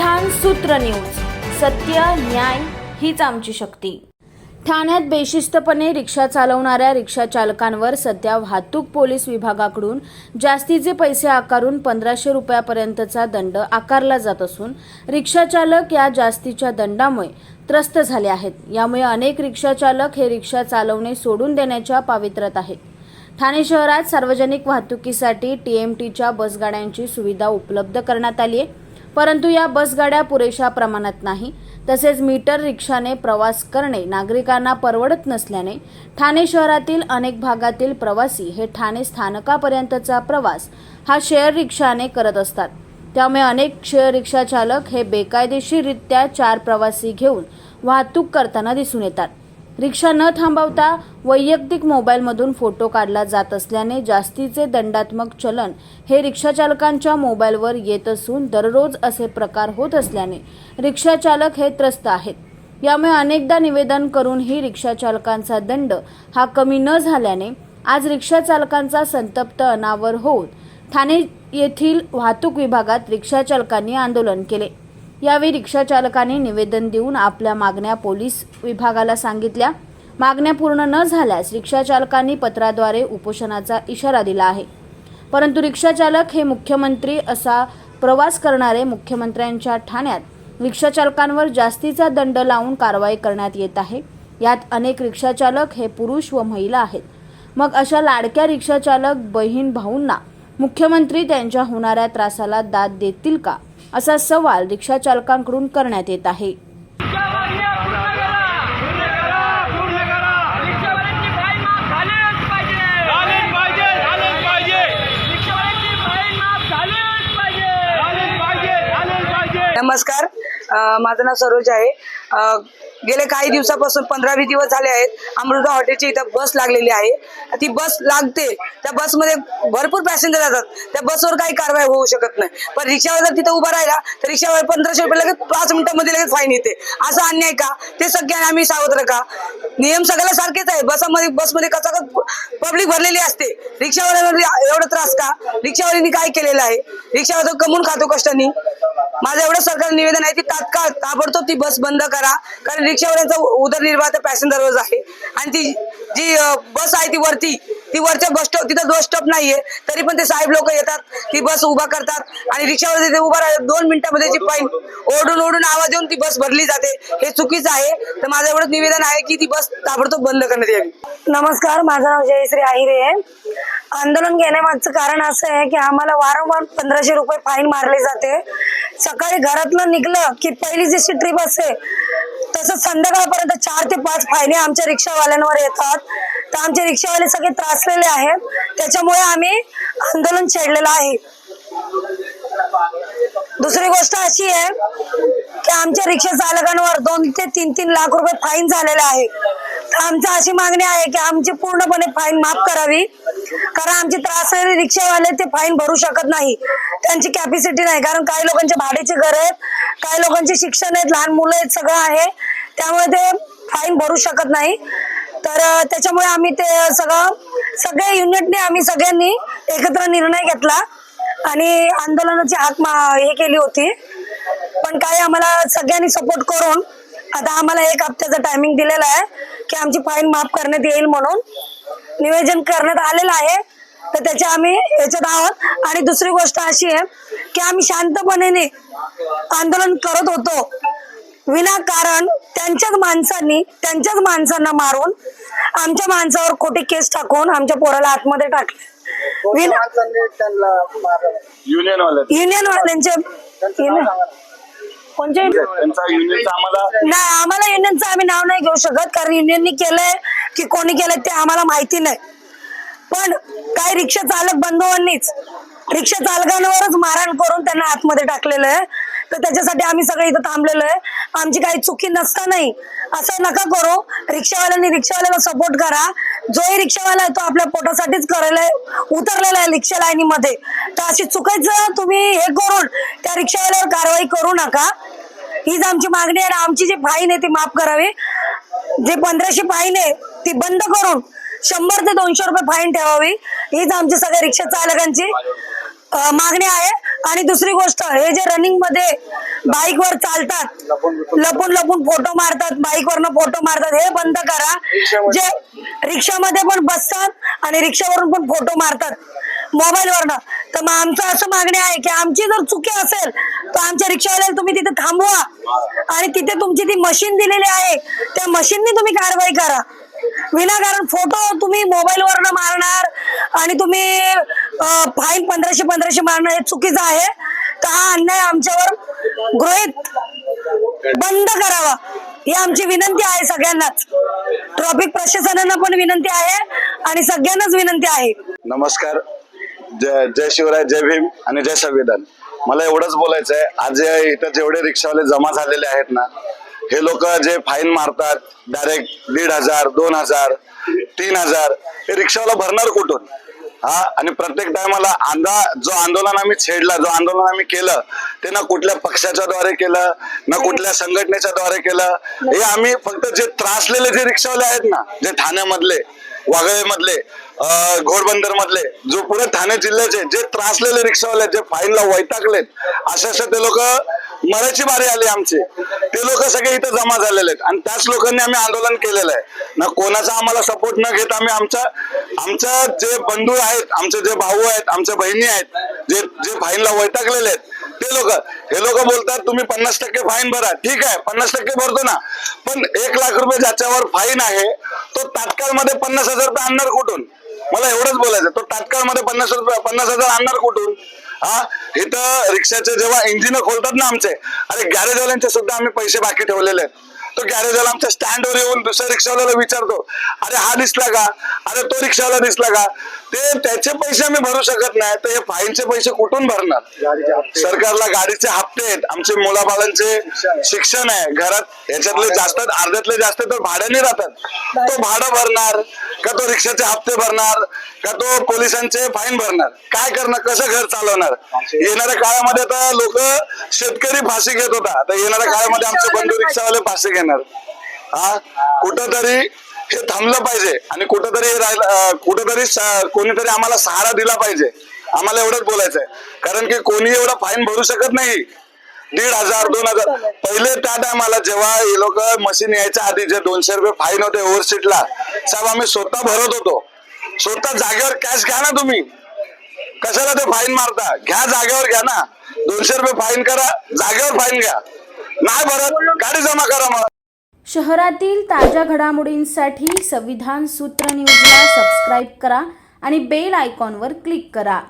विधान सूत्र न्यूज. सत्य न्याय हीच आमची शक्ती. ठाण्यात बेशिस्तपणे रिक्षा चालवणाऱ्या रिक्षा चालकांवर सध्या वाहतूक पोलीस विभागाकडून जास्तीचे पैसे आकारून पंधराशे रुपयापर्यंतचा दंड आकारला जात असून रिक्षा चालक या जास्तीच्या दंडामुळे त्रस्त झाले आहेत. यामुळे अनेक रिक्षा चालक हे रिक्षा चालवणे सोडून देण्याच्या पावित्र्यात आहेत. ठाणे शहरात सार्वजनिक वाहतुकीसाठी टीएमटीच्या बसगाड्यांची सुविधा उपलब्ध करण्यात आली आहे. परंतु या बसगाड्या पुरेशा प्रमाणात नाही. तसेच मीटर रिक्षाने प्रवास करणे नागरिकांना परवडत नसल्याने ठाणे शहरातील अनेक भागातील प्रवासी हे ठाणे स्थानकापर्यंतचा प्रवास हा शेअर रिक्षाने करत असतात. त्यामुळे अनेक शेअर रिक्षा चालक हे बेकायदेशीररित्या चार प्रवासी घेऊन वाहतूक करताना दिसून येतात. रिक्षा न थांबवता वैयक्तिक मोबाईलमधून फोटो काढला जात असल्याने जास्तीचे दंडात्मक चलन हे रिक्षाचालकांच्या मोबाईलवर येत असून दररोज असे प्रकार होत असल्याने रिक्षाचालक हे त्रस्त आहेत. यामुळे अनेकदा निवेदन करूनही रिक्षाचालकांचा दंड हा कमी न झाल्याने आज रिक्षाचालकांचा संतप्त अनावर होऊन ठाणे येथील वाहतूक विभागात रिक्षाचालकांनी आंदोलन केले. यावेळी रिक्षाचालकांनी निवेदन देऊन आपल्या मागण्या पोलीस विभागाला सांगितल्या. मागण्या पूर्ण न झाल्यास रिक्षाचालकांनी पत्राद्वारे उपोषणाचा इशारा दिला आहे. परंतु रिक्षाचालक हे मुख्यमंत्री असा प्रवास करणारे मुख्यमंत्र्यांच्या ठाण्यात रिक्षाचालकांवर जास्तीचा दंड लावून कारवाई करण्यात येत आहे. यात अनेक रिक्षाचालक हे पुरुष व महिला आहेत. मग अशा लाडक्या रिक्षाचालक बहीण भाऊंना मुख्यमंत्री त्यांच्या होणाऱ्या त्रासाला दाद देतील का? असा सवाल रिक्षा चालकांकडून करण्यात येत आहे. नमस्कार. माझं नाव सरोज आहे. गेले काही दिवसापासून पंधरा वीस दिवस झाले आहेत. अमृता हॉटेलची इथं बस लागलेली आहे. ती बस लागते. त्या बसमध्ये भरपूर पॅसेंजर जातात. त्या बसवर काही कारवाई होऊ शकत नाही. पण रिक्षावर जर तिथं उभा राहिला तर रिक्षावर पंधराशे रुपये लगेच पाच मिनिटांमध्ये लगेच फाईन येते. असा अन्याय का? ते सगळ्यांना आम्ही सावध का? नियम सगळ्याला सारखेच आहे. बसामध्ये बसमध्ये कसा पब्लिक भरलेली असते? रिक्षावाल्यांवर एवढा त्रास का? रिक्षावाल्यांनी काय केलेलं आहे? रिक्षावाला कमवून खातो कष्टांनी? माझं एवढं सरकार निवेदन आहे की तात्काळ ताबडतोब ती बस बंद करा. कारण रिक्षावाल्यांचा उदरनिर्वाह त्या पॅसेंजरवर आहे. आणि ती जी बस आहे ती वरती ती वरच्या बस स्टॉप तिथं बस स्टॉप नाहीये. तरी पण ते साहेब लोक येतात ती बस उभा करतात आणि रिक्षावर तिथे उभा राहतात दोन मिनिटांमध्ये जी पाईन ओढून ओढून आवाज येऊन ती बस भरली जाते. हे चुकीचं आहे. तर माझं एवढंच निवेदन आहे की ती बस ताबडतोब बंद करण्यात यावी. नमस्कार माझं नाव जयश्री आहिरे आहे. आंदोलन घेण्यामागचं कारण असं आहे की आम्हाला वारंवार पंधराशे रुपये फाईन मारले जाते. सकाळी घरातलं निघलं की पहिली जशी ट्रिप असते तसं संध्याकाळपर्यंत चार ते पाच फायने आमच्या रिक्षावाल्यांवर येतात. तर आमचे रिक्षावाले सगळे त्रासलेले आहेत. त्याच्यामुळे आम्ही आंदोलन छेडलेलं आहे. दुसरी गोष्ट अशी आहे की आमच्या रिक्षा चालकांवर दोन ते तीन तीन लाख रुपये फाईन झालेला आहे. आमची अशी मागणी आहे की आमची पूर्णपणे फाईन माफ करावी. कारण आमची त्रासलेले रिक्षावाले ते फाईन भरू शकत नाही. त्यांची कॅपॅसिटी नाही. कारण काही लोकांचे भाडेचे घर आहेत. काही लोकांचे शिक्षण आहेत. लहान मुलं आहेत. सगळं आहे. त्यामुळे ते फाईन भरू शकत नाही. तर त्याच्यामुळे आम्ही ते सगळं सगळ्या युनिटने आम्ही सगळ्यांनी एकत्र निर्णय घेतला. आणि आंदोलनाची हाक मा- हे केली होती. पण काय आम्हाला सगळ्यांनी सपोर्ट करून आता आम्हाला एक हप्त्याचा टायमिंग दिलेला आहे. की आमची फाईन माफ करण्यात येईल म्हणून निवेदन करण्यात आलेलं आहे. तर त्याच्या आम्ही याच्यात आहोत. आणि दुसरी गोष्ट अशी आहे की आम्ही शांतपणे आंदोलन करत होतो. विनाकारण त्यांच्याच माणसांनी त्यांच्याच माणसांना मारून आमच्या माणसावर खोटी केस टाकून आमच्या पोराला आतमध्ये टाकले. विना युनियन वाले युनियन वाल्यांचे कोणचे त्यांचा युनियनचा आम्हाला नाही आम्हाला युनियनचं आम्ही नाव नाही घेऊ शकत कारण युनियननी केलंय की कोणी केलंय ते आम्हाला माहिती नाही. पण काही रिक्षा चालक बंधूंनीच रिक्षा चालकांवरच मारहाण करून त्यांना आतमध्ये टाकलेलं आहे. तर त्याच्यासाठी आम्ही सगळे इथं थांबलेलो आहे. आमची काही चुकी नसता नाही असं नका करू. रिक्षावाल्यांनी रिक्षावाल्याला सपोर्ट करा. जोही रिक्षावाला आहे तो आपल्या पोटासाठीच करायला उतरलेला आहे रिक्षा लाईनीमध्ये. तर अशी चुकायचं तुम्ही हे करून त्या रिक्षावाल्यावर कारवाई करू नका. हीच आमची मागणी आहे आणि आमची जी फाईन आहे ती माफ करावी. जे पंधराशे फाईन आहे ती बंद करून शंभर ते दोनशे रुपये फाईन ठेवावी. हीच आमची सगळ्या रिक्षा चालकांची मागणी आहे. आणि दुसरी गोष्ट हे जे रनिंगमध्ये बाईक वर चालतात लपून लपून फोटो मारतात बाईक वरनं फोटो मारतात हे बंद करा. जे रिक्षामध्ये पण बसतात आणि रिक्षावरून पण फोटो मारतात मोबाईल वरनं. तर मग आमचं असं मागणी आहे की आमची जर चुकी असेल तर आमच्या रिक्षावाल्याला तुम्ही तिथे थांबवा. आणि तिथे तुमची ती मशीन दिलेली आहे त्या मशीननी तुम्ही कारवाई करा. विनाकारण फोटो तुम्ही मोबाईल वरनं मारणार आणि तुम्ही फाईन पंधराशे पंधराशे मारणं हे चुकीचं आहे. तर हा अन्याय आमच्यावर गृहित बंद करावा. ही आमची विनंती आहे सगळ्यांनाच. ट्रॉफिक प्रशासनाला पण विनंती आहे आणि सगळ्यांनाच विनंती आहे. नमस्कार. जय जय शिवराय जय भीम आणि जय संविधान. मला एवढंच बोलायचं आहे आज इथं जेवढे रिक्षावाले जमा झालेले आहेत ना हे लोक जे फाईन मारतात डायरेक्ट दीड हजार दोन हजार तीन हजार हे रिक्षावाला भरणार कुठून? हा आणि प्रत्येक टायमाला आंदा जो आंदोलन आम्ही छेडला जो आंदोलन आम्ही केलं ते ना कुठल्या पक्षाच्या द्वारे केलं ना कुठल्या संघटनेच्या द्वारे केलं हे आम्ही फक्त जे त्रासलेले जे रिक्षावाले आहेत ना जे ठाण्यामधले वागळे मधले घोडबंदर मधले जो पुढे ठाणे जिल्ह्याचे जे त्रासलेले रिक्षावाले जे फाईनला वैतागलेत असे असे ते लोक मराठी बारी आली आमची. ते लोक सगळे इथं जमा झालेले आहेत. आणि त्याच लोकांनी आम्ही आंदोलन केलेलं आहे. ना कोणाचा आम्हाला सपोर्ट न घेता आम्ही आमच्या आमच्या जे बंधू आहेत आमचे जे भाऊ आहेत आमच्या बहिणी आहेत जे जे फाईनला वैतागलेले आहेत ते लोक हे लोक बोलतात तुम्ही पन्नास टक्के फाईन भरा. ठीक आहे पन्नास टक्के भरतो ना. पण एक लाख रुपये ज्याच्यावर फाईन आहे तो तात्काळमध्ये पन्नास हजार रुपये आणणार कुठून? मला एवढंच बोलायचं तो तात्काळमध्ये पन्नास रुपये पन्नास हजार आणणार कुठून? हा? इथं रिक्षाचे जेव्हा इंजिन खोलतात ना आमचे अरे गॅरेजवाल्यांचे सुद्धा आम्ही पैसे बाकी ठेवलेले आहेत. तो गॅरेजवाला आमच्या स्टँडवर येऊन दुसऱ्या रिक्षावाल्याला विचारतो अरे हा दिसला का? अरे तो रिक्षावाला दिसला का? ते त्याचे पैसे आम्ही भरू शकत नाही तर हे फाईनचे पैसे कुठून भरणार? सरकारला गाडीचे हप्ते आहेत. आमचे मुलाबाळांचे शिक्षण आहे. घरात याच्यातले जास्त अर्ध्यातले जास्त तर भाड्याने राहतात. तो भाडं भरणार का तो रिक्षाचे हप्ते भरणार का तो पोलिसांचे फाईन भरणार? काय करणार? कसं घर चालवणार? येणाऱ्या काळामध्ये आता लोक शेतकरी फाशी घेत होता. तर येणाऱ्या काळामध्ये आमचे बंधू रिक्षावाले फाशी घेणार हा कुठंतरी हे थांबलं पाहिजे आणि कुठंतरी राहिलं कुठंतरी कोणीतरी आम्हाला सहारा दिला पाहिजे. आम्हाला एवढंच बोलायचंय. कारण की कोणी एवढा फाईन भरू शकत नाही. दीड हजार दोन हजार. पहिले त्या टायमाला जेव्हा हे लोक मशीन यायच्या आधी जे दोनशे रुपये फाईन होते ओव्हरसीटला साहेब आम्ही स्वतः भरत होतो. स्वतः जागेवर कॅश घ्या ना तुम्ही. कशाला ते फाईन मारता? घ्या जागेवर घ्या ना. दोनशे रुपये फाईन करा जागेवर फाईन घ्या. नाही भरत गाडी जमा करा मग. शहरातील ताज्या घडामोडींसाठी संविधान सूत्र न्यूजला सबस्क्राईब करा आणि बेल आयकॉनवर क्लिक करा.